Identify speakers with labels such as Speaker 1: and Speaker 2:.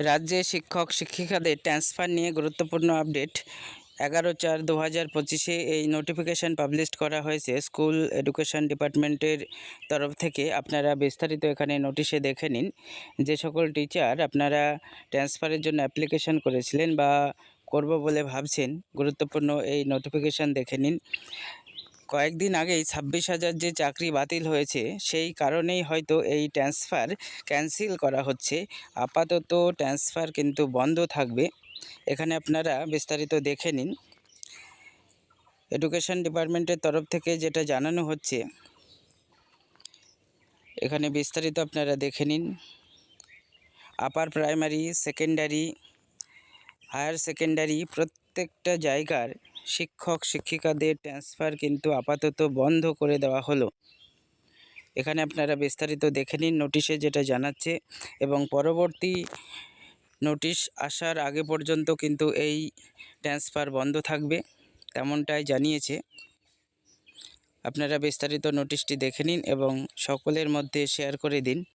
Speaker 1: রাজ্যে শিক্ষক, শিক্ষিকাদের ট্রান্সফার নিয়ে গুরুত্বপূর্ণ আপডেট এগারো চার দু হাজার পঁচিশে এই নোটিফিকেশান পাবলিশ করা হয়েছে। স্কুল এডুকেশন ডিপার্টমেন্টের তরফ থেকে আপনারা বিস্তারিত এখানে নোটিশে দেখে নিন। যে সকল টিচার আপনারা ট্রান্সফারের জন্য অ্যাপ্লিকেশন করেছিলেন বা করব বলে ভাবছেন, গুরুত্বপূর্ণ এই নোটিফিকেশান দেখে নিন। কয়েকদিন আগেই ছাব্বিশ হাজার যে চাকরি বাতিল হয়েছে, সেই কারণেই হয়তো এই ট্রান্সফার ক্যান্সেল করা হচ্ছে। আপাতত ট্রান্সফার কিন্তু বন্ধ থাকবে। এখানে আপনারা বিস্তারিত দেখে নিন। এডুকেশন ডিপার্টমেন্টের তরফ থেকে যেটা জানানো হচ্ছে, এখানে বিস্তারিত আপনারা দেখে নিন। Upper primary, secondary, higher secondary প্রত্যেকটা জায়গার শিক্ষক, শিক্ষিকাদের ট্রান্সফার কিন্তু আপাতত বন্ধ করে দেওয়া হলো। এখানে আপনারা বিস্তারিত দেখে নিন নোটিশে যেটা জানাচ্ছে এবং পরবর্তী নোটিশ আসার আগে পর্যন্ত কিন্তু এই ট্রান্সফার বন্ধ থাকবে তেমনটাই জানিয়েছে। আপনারা বিস্তারিত নোটিশটি দেখে নিন এবং সকলের মধ্যে শেয়ার করে দিন।